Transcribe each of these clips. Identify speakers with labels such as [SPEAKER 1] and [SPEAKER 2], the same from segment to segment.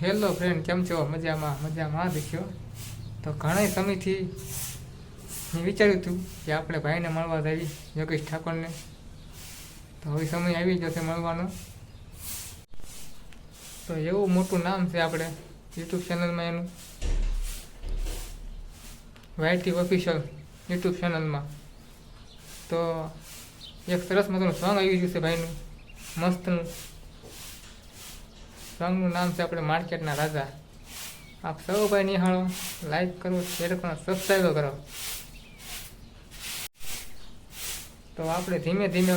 [SPEAKER 1] Hello friend કેમ છો? મજામાં મજામાં, દેખ્યો? તો ઘણા સમયથી મેં વિચાર્યું હતું કે આપણે ભાઈને મળવા જઈએ યોગેશ ઠાકોરને. તો હવે સમય આવી જશે મળવાનો. તો એવું મોટું નામ છે આપણે યુટ્યુબ ચેનલમાં એનું. વાયટી ઓફિશિયલ યુટ્યુબ ચેનલમાં તો એક સરસ મજાનું સોંગ આવી ગયું છે ભાઈનું, મસ્તનું. સોંગનું નામ છે આપણે માર્કેટના રાજા. આપ સૌ ભાઈ નિહાળો લાઈક કરો શેર કરો સબસ્ક્રાઈબ કરો. તો આપણે ધીમે ધીમે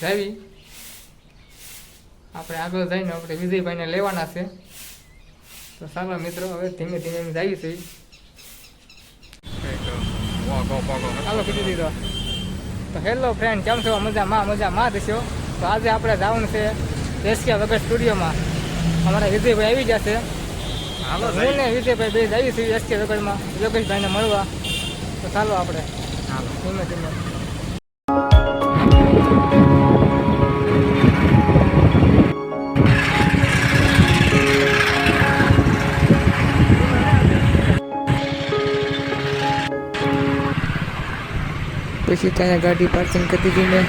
[SPEAKER 1] જાવી. આપણે આગળ જઈને આપણે વિજયભાઈને લેવાના છે. તો સારા મિત્રો, હવે ધીમે ધીમે એમ જાવી છે. ચાલો કીધું દીધો. તો હેલો ફ્રેન્ડ કેમ છો? મજામાં મજામાં દશો તો આજે આપણે જવાનું છે એસકે વગર સ્ટુડિયોમાં અમારા વિજયભાઈ આવી જશે હું ને વિજયભાઈ બે આવી છીએ એસકે વગરમાં. યોગેશભાઈને મળવા. તો ચાલો આપણે. ધીમે ધીમે. પછી ત્યાં ગાડી પાર્કિંગ કરી દીધી મેં.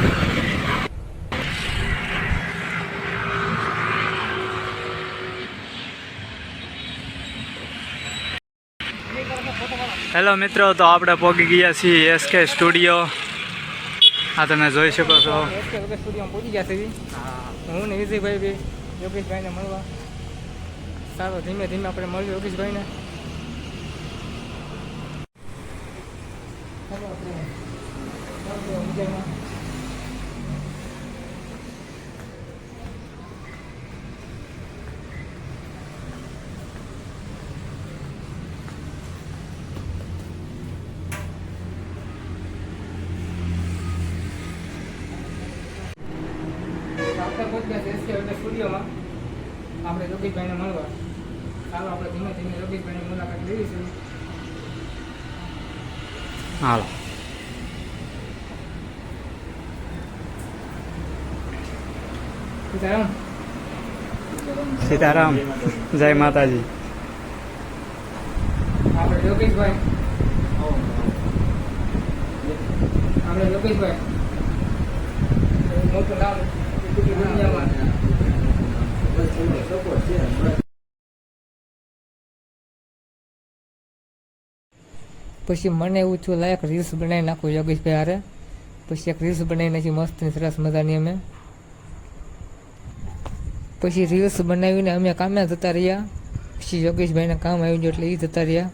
[SPEAKER 2] હેલો મિત્રો તો આપણે પહોંચી ગયા છીએ એસકે સ્ટુડિયો આ તમે જોઈ શકો છો.
[SPEAKER 1] એસકે સ્ટુડિયોમાં પહોંચી ગયા છે હું. ને વિજયભાઈ બી યોગેશભાઈને મળવા. સારું ધીમે ધીમે આપણે મળ્યું યોગેશભાઈને. વિજયમાં. આપણે છે એસકે વગર સ્ટુડિયોમાં આપણે યોગેશભાઈને મળવા. ચાલો આપણે ધીમે ધીમે યોગેશભાઈની મુલાકાત લઈશું
[SPEAKER 2] હાલ.
[SPEAKER 1] સીતારામ.
[SPEAKER 2] સીતારામ. જય માતાજી.
[SPEAKER 1] આપણે યોગેશભાઈ. આપણે યોગેશભાઈ. મોટું નામ પછી મને એવું થયું લાયક રીલ્સ બનાવી નાખું યોગેશભાઈ હારે. પછી એક રીલ્સ બનાવી નાખી મસ્ત સરસ મજાની અમે. પછી રીલ્સ બનાવીને અમે કામે જતા રહ્યા. પછી યોગેશભાઈને કામ આવી ગયું એટલે એ જતા રહ્યા.